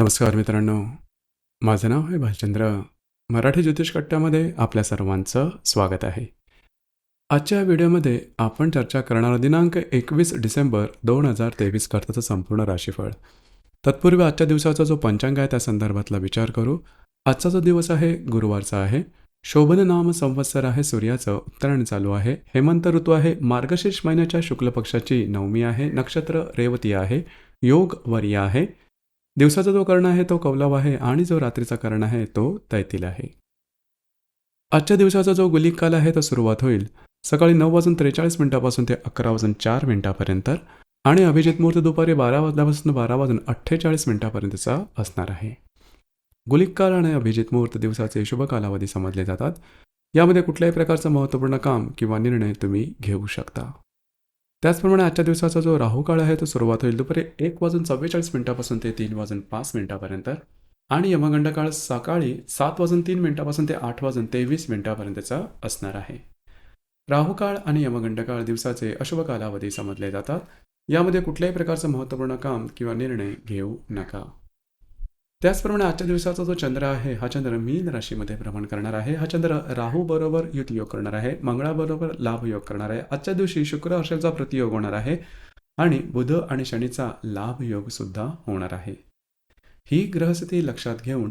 नमस्कार मित्रांनो. माझं नाव आहे भालचंद्र. मराठी ज्योतिष कट्ट्यामध्ये आपल्या सर्वांचं स्वागत आहे. आजच्या व्हिडिओमध्ये आपण चर्चा करणार दिनांक एकवीस डिसेंबर दोन हजार तेवीस करताचं संपूर्ण राशीफळ. तत्पूर्वी आजच्या दिवसाचा जो पंचांग आहे त्या संदर्भातला विचार करू. आजचा जो दिवस आहे गुरुवारचा आहे. शोभन नाम संवत्सर आहे सूर्याचं. उत्तरायण चालू आहे. हेमंत ऋतू आहे. मार्गशीर्ष महिन्याच्या शुक्ल पक्षाची नवमी आहे. नक्षत्र रेवती आहे. योग वर्य आहे. दिवसाचा जो कर्ण आहे तो कौलव आहे आणि जो रात्रीचा कर्ण आहे तो तैतील आहे. आजच्या दिवसाचा जो गुलिक काल आहे तो सुरुवात होईल. सकाळी नऊ वाजून त्रेचाळीस मिनिटापासून ते अकरा वाजून चार मिनिटापर्यंत आणि अभिजित मुहूर्त दुपारी बारा वाजल्यापासून बारा वाजून अठ्ठेचाळीस मिनिटापर्यंतचा असणार आहे. गुलिक काल आणि अभिजित मुहूर्त दिवसाचे शुभ कालावधी समजले जातात. यामध्ये कुठल्याही प्रकारचं महत्त्वपूर्ण काम किंवा निर्णय तुम्ही घेऊ शकता. त्याचप्रमाणे आजच्या दिवसाचा जो राहू काळ आहे तो सुरुवात होईल दुपारी एक वाजून चव्वेचाळीस मिनिटापासून ते तीन वाजून पाच मिनिटापर्यंत. आणि यमगंड काळ सकाळी सात वाजून तीन मिनिटापासून ते आठ वाजून तेवीस मिनिटापर्यंतचा असणार आहे. राहू काळ आणि यमगंड काळ दिवसाचे अशुभ कालावधी समजले जातात. यामध्ये कुठल्याही प्रकारचं महत्त्वपूर्ण काम किंवा निर्णय घेऊ नका. त्याचप्रमाणे आजच्या दिवसाचा जो चंद्र आहे हा चंद्र मीन राशीमध्ये भ्रमण करणार आहे. हा चंद्र राहू बरोबर युती योग करणार आहे. मंगळाबरोबर लाभ योग करणार आहे. आजच्या दिवशी शुक्र हर्षाचा प्रतियोग होणार आहे आणि बुध आणि शनीचा लाभ योग सुद्धा होणार आहे. ही ग्रहस्थिती लक्षात घेऊन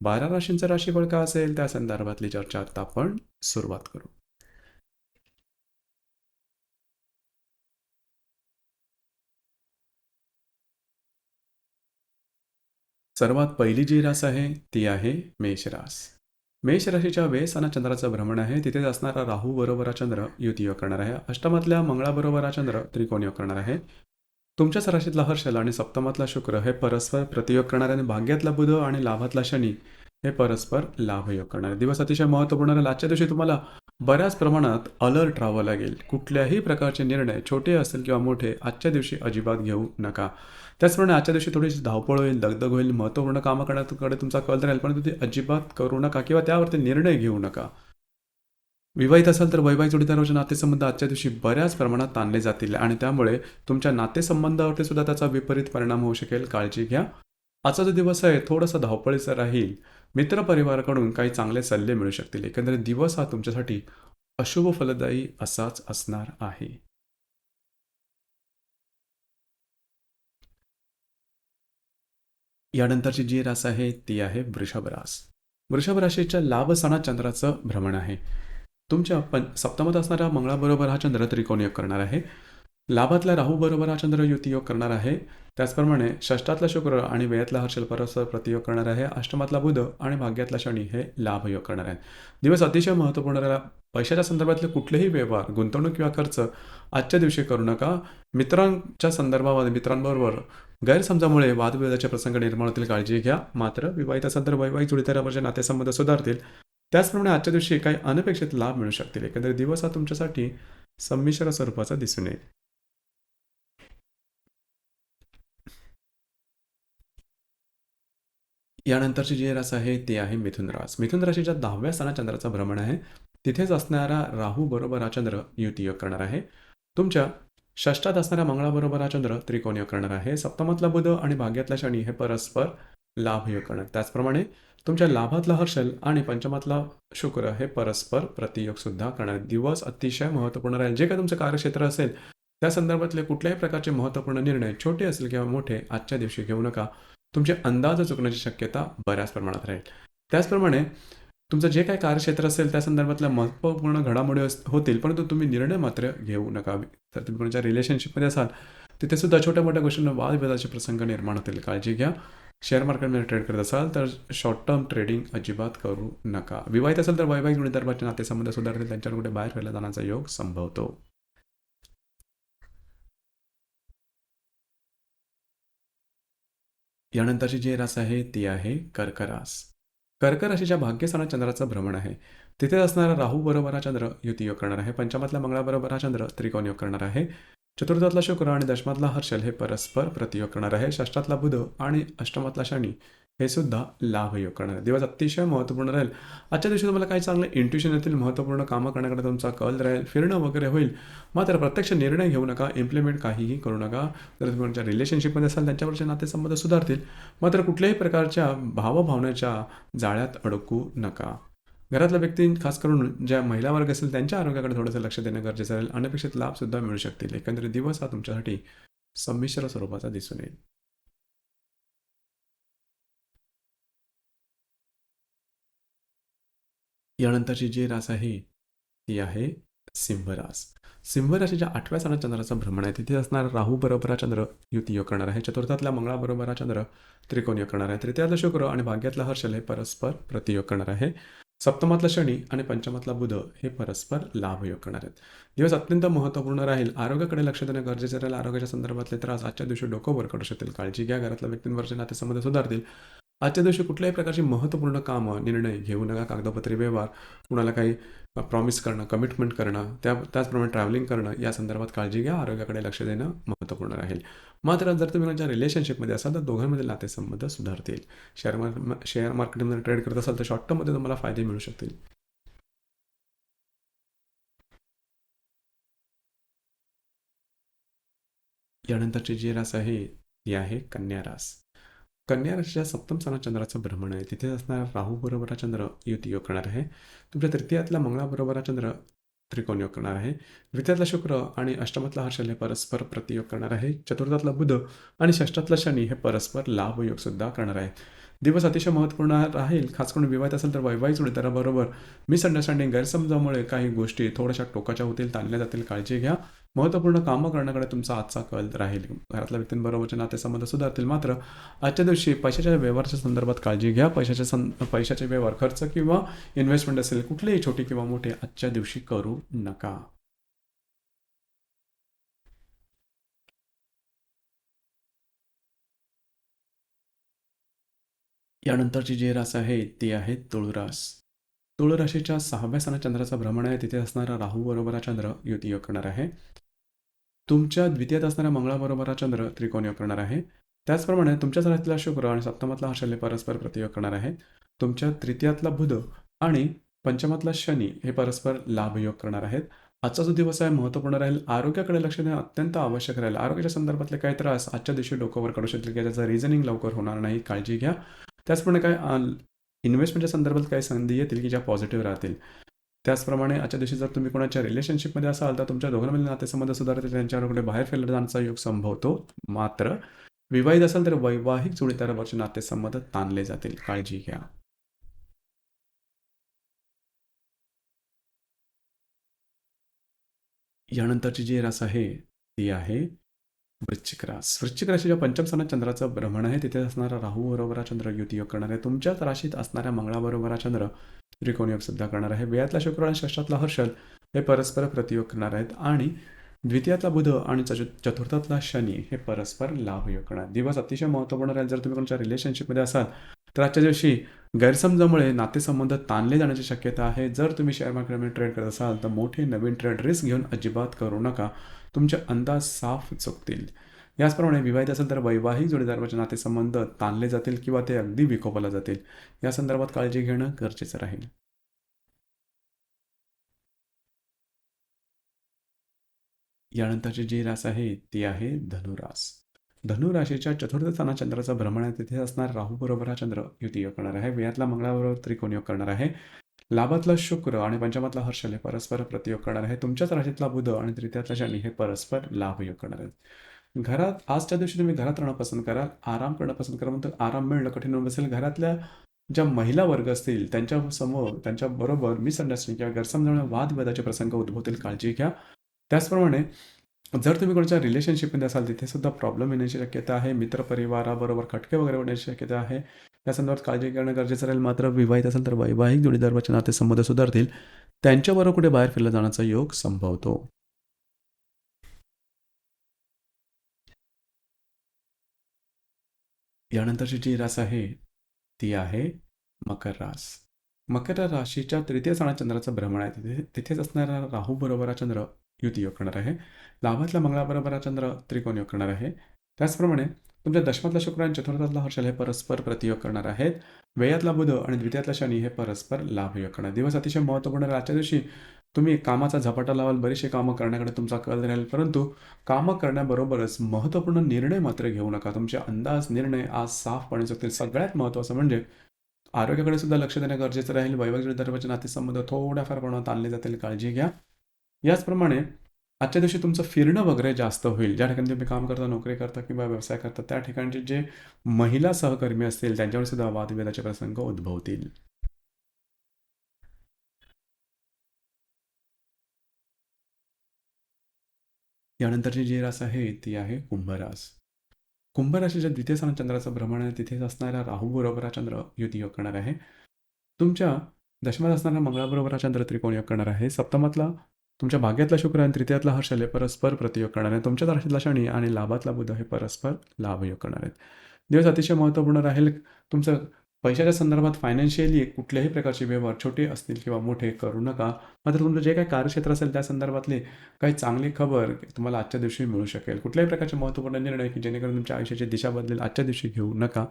बारा राशींचं राशीफळ का असेल? त्या संदर्भातली चर्चा आता आपण सुरुवात करू. सर्वात पहिली जी रास आहे ती आहे मेष रास. मेष राशीच्या वेस आणि चंद्राचं भ्रमण आहे. तिथेच असणारा राहू बरोबर चंद्र युती योग करणार आहे. अष्टमातल्या मंगळाबरोबर चंद्र त्रिकोण योग करणार आहे. तुमच्याच राशीतला हर्षल आणि सप्तमातला शुक्र हे परस्पर प्रतियोग करणारे आणि भाग्यातला बुध आणि लाभातला शनी हे परस्पर लाभयोग करणारे. दिवस अतिशय महत्त्वपूर्ण राहील. आजच्या दिवशी तुम्हाला बऱ्याच प्रमाणात अलर्ट राहावं लागेल. कुठल्याही प्रकारचे निर्णय छोटे असेल किंवा मोठे आजच्या दिवशी अजिबात घेऊ नका. त्याचप्रमाणे आजच्या दिवशी थोडीशी धावपळ होईल दगदग होईल महत्त्वपूर्ण कामं करण्याकडे तुमचा कल राहील पण ते अजिबात करू नका किंवा त्यावरती निर्णय घेऊ नका. विवाहित असाल तर वैवाहिक जोडीदाराचे नातेसंबंध आजच्या दिवशी बऱ्याच प्रमाणात ताणले जातील आणि त्यामुळे तुमच्या नातेसंबंधावरती सुद्धा त्याचा विपरीत परिणाम होऊ शकेल. काळजी घ्या. आजचा जो दिवस आहे थोडासा धावपळीचा राहील. मित्रपरिवाराकडून काही चांगले सल्ले मिळू शकतील. एकंदरीत दिवस हा तुमच्यासाठी अशुभ फलदायी असाच असणार आहे. यानंतरची जी रास आहे ती आहे वृषभ रास. वृषभ राशीच्या लाभ सणात चंद्राचं भ्रमण आहे. तुमच्या पण सप्तमत असणाऱ्या मंगळाबरोबर हा चंद्र त्रिकोण योग करणार आहे? लाभातला राहूबरोबर हा चंद्र युती योग करणार आहे. त्याचप्रमाणे षष्टातला शुक्र आणि वेळातला हर्षल परस्पर प्रतियोग करणार आहे. अष्टमातला बुध आणि भाग्यातला शनी हे लाभ योग करणार आहेत. दिवस अतिशय महत्त्वपूर्ण राहिला. पैशाच्या संदर्भातले कुठलेही व्यवहार गुंतवणूक किंवा खर्च आजच्या दिवशी करू नका. मित्रांच्या संदर्भामध्ये मित्रांबरोबर गैरसमजामुळे वादविवादाच्या प्रसंग निर्माण होतील काळजी घ्या. मात्र विवाहित असाल तर वैवाहिक जोडीदारावरचे म्हणजे नातेसंबंध सुधारतील. त्याचप्रमाणे आजच्या दिवशी काही अनपेक्षित लाभ मिळू शकतील. एकंदरीत दिवस हा तुमच्यासाठी संमिश्र स्वरूपाचा दिसून येईल. यानंतरची जी रास आहे ती आहे मिथुन रास. मिथुन राशीच्या दहाव्या स्थानात चंद्राचा भ्रमण आहे. तिथेच असणारा राहू बरोबर हा चंद्र युती योग करणार आहे. तुमच्या षष्टात असणाऱ्या मंगळाबरोबर हा चंद्र त्रिकोणीय करणार आहे. सप्तमातला बुध आणि भाग्यातला शनी हे परस्पर लाभ योग करणार त्याचप्रमाणे तुमच्या लाभातला हर्षल आणि पंचमातला शुक्र हे परस्पर प्रतियोग सुद्धा करणार दिवस अतिशय महत्त्वपूर्ण राहील. जे काय तुमचं कार्यक्षेत्र असेल त्या संदर्भातले कुठल्याही प्रकारचे महत्त्वपूर्ण निर्णय छोटे असेल किंवा मोठे आजच्या दिवशी घेऊ नका. तुमचे अंदाज चुकण्याची शक्यता बऱ्याच प्रमाणात राहील. त्याचप्रमाणे तुमचं जे काही कार्यक्षेत्र असेल त्या संदर्भातल्या महत्त्वपूर्ण घडामोडी अस- होतील परंतु तुम्ही निर्णय मात्र घेऊ नका. तर तुम्ही कोणाच्या रिलेशनशिपमध्ये असाल तिथे सुद्धा छोट्या मोठ्या गोष्टींना वादविवादाचे प्रसंग निर्माण होतील. काळजी घ्या. शेअर मार्केटमध्ये ट्रेड करत असाल तर शॉर्ट टर्म ट्रेडिंग अजिबात करू नका. विवाहित असेल तर वैवाहिक गुणधर्माचे नातेसंबंध सुधारतील त्यांच्यावर कुठे बाहेर फिरला जाण्याचा योग संभवतो. यानंतरची जी रास आहे ती आहे कर्करास. कर्क राशीच्या भाग्यस्थानात चंद्राचं भ्रमण आहे तिथे असणारा राहू बरोबर हा चंद्र युती योग करणार आहे पंचमातला मंगळाबरोबर हा चंद्र त्रिकोण योग करणार आहे चतुर्थातला शुक्र आणि दशमातला हर्षल हे परस्पर प्रतियोग करणार आहे षष्टातला बुध आणि अष्टमातला शनी हे सुद्धा लाभ योग करणार आहे दिवस अतिशय महत्त्वपूर्ण राहील. आजच्या दिवशी तुम्हाला काही चांगलं इंट्युशन येतील महत्त्वपूर्ण कामं करण्याकडे तुमचा कल राहील फिरणं वगैरे होईल. मात्र प्रत्यक्ष निर्णय घेऊ नका इम्प्लिमेंट काहीही करू नका. जर तुम्ही तुमच्या रिलेशनशिपमध्ये असाल त्यांच्यावरचे नातेसंबंध सुधारतील. मात्र कुठल्याही प्रकारच्या भावभावनेच्या जाळ्यात अडकू नका. घरातल्या व्यक्ती खास करून ज्या महिला वर्ग असेल त्यांच्या आरोग्याकडे थोडंसं लक्ष देणं गरजेचं राहील. अनपेक्षित लाभसुद्धा मिळू शकतील. एकंदरीत दिवस हा तुमच्यासाठी संमिश्र स्वरूपाचा दिसून येईल. यानंतरची जी रास आहे ती आहे सिंहरास. सिंहराशीच्या आठव्या सणात चंद्राचं भ्रमण आहे. तिथे असणार राहू बरोबर चंद्र युती योग करणार आहे. चतुर्थातल्या मंगळाबरोबर चंद्र त्रिकोण योग करणार आहे. तृतीयातला शुक्र आणि भाग्यातला हर्षल हे परस्पर प्रतियोग करणार आहे. सप्तमातला शनी आणि पंचमातला बुध हे परस्पर लाभ योग करणार आहेत. दिवस अत्यंत महत्त्वपूर्ण राहील. आरोग्याकडे लक्ष देणं गरजेचं राहील. आरोग्याच्या संदर्भातले त्रास आजच्या दिवशी डोकं वर करू शकतील. काळजी घ्या. घरातल्या व्यक्तींवरचे नातेसंबंध सुधारतील. आजच्या दिवशी कुठल्याही प्रकारची महत्त्वपूर्ण कामं निर्णय घेऊ नका कागदपत्री व्यवहार कुणाला काही प्रॉमिस करणं कमिटमेंट करणं त्या त्याचप्रमाणे ट्रॅव्हलिंग करणं या संदर्भात काळजी घ्या. आरोग्याकडे लक्ष देणं महत्त्वपूर्ण राहील. मात्र जर तुम्ही तुमच्या रिलेशनशिपमध्ये असाल तर दोघांमध्ये नातेसंबंध सुधारतील. शेअर मार्क शेअर मार्केटमध्ये ट्रेड करत असाल तर शॉर्ट टर्ममध्ये तुम्हाला फायदे मिळू शकतील. यानंतरची जी रास आहे ती आहे कन्या रास. कन्या राशीच्या सप्तम स्थानात चंद्राचं भ्रमण आहे. तिथे असणारा राहू बरोबर चंद्र युती योग करणार आहे. तुमच्या तृतीयातला मंगळाबरोबर हा चंद्र त्रिकोण योग करणार आहे. द्वितीयातला शुक्र आणि अष्टमातला हर्षल हे परस्पर प्रतियोग करणार आहे. चतुर्थातला बुध आणि षष्ठातला शनी हे परस्पर लाभ योग सुद्धा करणार आहे. दिवस अतिशय महत्त्वपूर्ण राहील. खास करून विवाहित असेल तर वैवाहिक जोडीदाराबरोबर मिसअंडरस्टँडिंग गैरसमजामुळे काही गोष्टी थोड्याशा टोकाच्या होतील ताणल्या जातील काळजी घ्या. महत्त्वपूर्ण कामं करण्याकडे तुमचा आजचा कल राहील. घरातल्या व्यक्तींबरोबरचे नातेसंबंध सुधारतील. मात्र आजच्या दिवशी पैशाच्या व्यवहाराच्या संदर्भात काळजी घ्या. पैशाच्या सं पैशाचे व्यवहार खर्च किंवा इन्व्हेस्टमेंट असेल कुठलेही छोटी किंवा मोठे आजच्या दिवशी करू नका. यानंतरची जे रास आहे ती आहे तुळरास. तुळ राशीच्या सहाव्या स्थानात चंद्राचा भ्रमण आहे तिथे असणारा राहू बरोबर चंद्र युती योग करणार आहे. तुमच्या द्वितीयात असणाऱ्या मंगळाबरोबर हा चंद्र त्रिकोण योग करणार आहे. त्याचप्रमाणे तुमच्या राशीतला शुक्र आणि सप्तमातला हर्षल्य परस्पर प्रतियोग करणार आहे. तुमच्या तृतीयातला बुध आणि पंचमातला शनी हे परस्पर लाभयोग करणार आहेत. आजचा जो दिवस आहे महत्त्वपूर्ण राहील. आरोग्याकडे लक्ष देणं अत्यंत आवश्यक राहील. आरोग्याच्या संदर्भातले काही त्रास आजच्या दिवशी डोक्यावर काढू शकतील की त्याचं रिझनिंग लवकर होणार नाही. काळजी घ्या. त्याचप्रमाणे काय इन्व्हेस्टमेंटच्या संदर्भात काही संधी येतील की ज्या पॉझिटिव्ह राहतील? त्याचप्रमाणे आजच्या दिवशी जर तुम्ही कोणाच्या रिलेशनशिपमध्ये असाल तर तुमच्या दोघांमधील नातेसंबंध सुधारतील. त्यांच्यावर कुठे बाहेर फिरला जाण्याचा योग संभवतो. मात्र विवाहित असेल तर वैवाहिक जोडीदारावरचे नातेसंबंध ताणले जातील. काळजी घ्या. यानंतरची जी रास आहे ती आहे वृश्चिक रास. वृश्चिक राशीच्या पंचम स्थानात चंद्राचं भ्रमण आहे तिथे असणारा राहू बरोबर चंद्र युतीयोग करणार आहे तुमच्याच राशीत असणाऱ्या मंगळाबरोबर चंद्र त्रिकोण योग सुद्धा करणार आहे वेळातला शुक्र आणि षष्ठातला हर्षल हे परस्पर प्रतियोग करणार आहेत. आणि द्वितीयातला बुध आणि चतुर्थातला शनी हे परस्पर लाभ योग करणार दिवस अतिशय महत्त्वपूर्ण राहील. जर तुम्ही कोणत्या रिलेशनशिपमध्ये असाल तर आजच्या दिवशी गैरसमजामुळे नातेसंबंध ताणले जाण्याची शक्यता आहे. जर तुम्ही शेअर मार्केटमध्ये ट्रेड करत असाल तर मोठे नवीन ट्रेड रिस्क घेऊन अजिबात करू नका. तुमचे अंदाज साफ चुकतील. याचप्रमाणे विवाहित असेल तर वैवाहिक जोडीदाराचे नातेसंबंध ताणले जातील किंवा ते अगदी विकोपाला जातील. या संदर्भात काळजी घेणं गरजेचं राहील. यानंतरची जी रास आहे ती आहे धनुरास. धनुराशीच्या चतुर्थ स्थानात चंद्राचा भ्रमण आहे तिथे असणार. राहू बरोबर हा चंद्र युती योग करणार आहे. वेयातला मंगळाबरोबर त्रिकोण योग करणार आहे. लाभातला शुक्र आणि पंचमातला हर्षल हे परस्पर प्रतियोग करणार आहे. तुमच्याच राशीतला बुध आणि तृतीयातला शनी हे परस्पर लाभ योग करणार आहेत. घरात आजच्या दिवशी तुम्ही घरात राहणं पसंत कराल. आराम करणं पसंत करा. म्हणतो आराम मिळणं कठीण होऊन बसेल. घरातल्या ज्या महिला वर्ग असतील त्यांच्यासमोर त्यांच्याबरोबर मिसअंडरस्टँडिंग किंवा गैरसमजामुळे वादविवादाचे प्रसंग उद्भवतील. काळजी घ्या. त्याचप्रमाणे जर तुम्ही कोणाच्या रिलेशनशिपमध्ये असाल तिथे सुद्धा प्रॉब्लेम येण्याची शक्यता आहे. मित्रपरिवाराबरोबर खटके वगैरे होण्याची शक्यता आहे. या संदर्भात काळजी घेणं गरजेचं राहील. मात्र विवाहित असेल तर वैवाहिक जोडीदाराचे नातेसंबंध सुधारतील. त्यांच्याबरोबर कुठे बाहेर फिरला जाण्याचा योग संभवतो. यानंतरची जी रास आहे ती आहे मकर रास. मकर राशीच्या तृतीय सणा चंद्राचं भ्रमण आहे. तिथे तिथेच असणारा राहू बरोबर चंद्र युती योग करणार आहे लाभातल्या मंगळाबरोबर चंद्र त्रिकोण योग करणार आहे. त्याचप्रमाणे तुमच्या दशमातला शुक्र आणि चतुर्थातला हर्षल हे परस्पर प्रतियोग करणार आहेत. व्ययातला बुध आणि द्वितीयातला शनी हे परस्पर लाभयोग करणार दिवस अतिशय महत्त्वपूर्ण आजच्या दिवशी तुम्ही कामाचा झपाटा लावाल बरीचशी कामं करण्याकडे तुमचा कल राहील परंतु कामं करण्याबरोबरच महत्त्वपूर्ण निर्णय मात्र घेऊ नका. तुमचे अंदाज निर्णय आज साफपणे चुकतील सगळ्यात महत्त्वाचं म्हणजे आरोग्याकडे सुद्धा लक्ष देणं गरजेचं राहील. वैवाहिक दरवाजे नातेसंबंध थोड्याफार प्रमाणात आणले जातील. काळजी घ्या. याचप्रमाणे आजच्या दिवशी तुमचं फिरणं वगैरे जास्त होईल. ज्या ठिकाणी तुम्ही काम करता नोकरी करता किंवा व्यवसाय करता त्या ठिकाणचे जे महिला सहकर्मी असतील त्यांच्यावर सुद्धा वादविवादाचे प्रसंग उद्भवतील. यानंतरची जी रास आहे ती आहे कुंभरास. कुंभराशीच्या द्वितीय स्थान चंद्राचं भ्रमण आहे. तिथेच असणारा राहू बरोबर हा चंद्र युती योग करणार आहे. तुमच्या दशमात असणारा मंगळाबरोबर हा चंद्र त्रिकोण योग करणार आहे. सप्तमातला तुमच्या भाग्यातला शुक्र आणि तृतीयातला हर्षल हे परस्पर प्रतियोग करणार आहेत. तुमच्या राशीतला शनी आणि लाभातला बुध हे परस्पर लाभयोग करणार आहेत. दिवस अतिशय महत्त्वपूर्ण राहील. तुमचं पैशाच्या संदर्भात फायनान्शियली कुठल्याही प्रकारचे व्यवहार छोटे असतील किंवा मोठे करू नका. मात्र तुमचं जे काही कार्यक्षेत्र असेल त्या संदर्भातले काही चांगली खबर तुम्हाला आजच्या दिवशी मिळू शकेल. कुठल्याही प्रकारचे महत्त्वपूर्ण निर्णय की जेणेकरून तुमच्या आयुष्याची दिशा बदलेल आजच्या दिवशी घेऊ नका.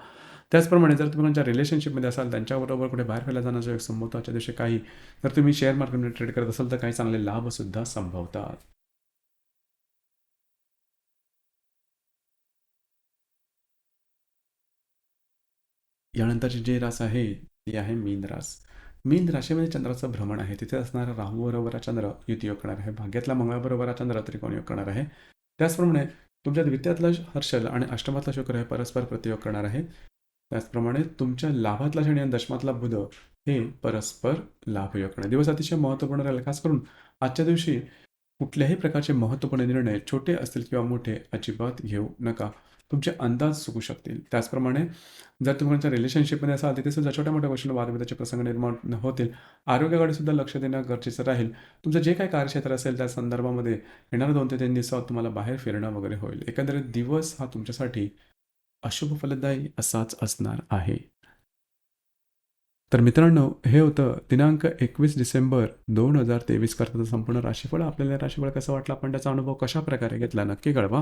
त्याचप्रमाणे जर तुम्ही तुमच्या रिलेशनशिपमध्ये असाल त्यांच्याबरोबर कुठे बाहेर फिरायला जाण्याचा एक संभवतो आजच्या दिवशी काही जर तुम्ही शेअर मार्केटमध्ये ट्रेड करत असाल तर काही चांगले लाभसुद्धा संभवतात. यानंतरचे जे रास आहे ती आहे मीन रास. मीन राशीमध्ये चंद्राचं भ्रमण आहे. तिथे असणारा राहू बरोबर हा चंद्र युती योग करणार आहे. भाग्यातला मंगळाबरोबर हा चंद्र त्रिकोण योग करणार आहे. त्याचप्रमाणे तुमच्या द्वितीयातला हर्षल आणि अष्टमातला शुक्र हे परस्पर प्रतियोग करणार आहे. त्याचप्रमाणे तुमच्या लाभातला शनी आणि दशमातला बुध हे परस्पर लाभयोग करणार दिवस अतिशय महत्त्वपूर्ण राहील. खास करून आजच्या दिवशी कुठल्याही प्रकारचे महत्त्वपूर्ण निर्णय छोटे असतील किंवा मोठे अजिबात घेऊ नका. तुमचे अंदाज चुकू शकतील. त्याचप्रमाणे जर तुमच्या रिलेशनशिपमध्ये असाल तिथे सुद्धा छोट्या मोठ्या गोष्टी वादविवादाचे प्रसंग निर्माण होतील. आरोग्याकडे सुद्धा लक्ष देणं गरजेचं राहील. तुमचं जे काही कार्यक्षेत्र असेल त्या संदर्भामध्ये येणाऱ्या दोन ते तीन दिवसात तुम्हाला बाहेर फिरणं वगैरे होईल. एकंदरीत दिवस हा तुमच्यासाठी अशुभ फलदायी असाच असणार आहे. तर मित्रांनो हे होतं दिनांक एकवीस डिसेंबर दोन हजार तेवीस करताचं संपूर्ण राशीफळ आपल्याला राशीफळ कसं वाटलं आपण त्याचा अनुभव कशा प्रकारे घेतला नक्की कळवा.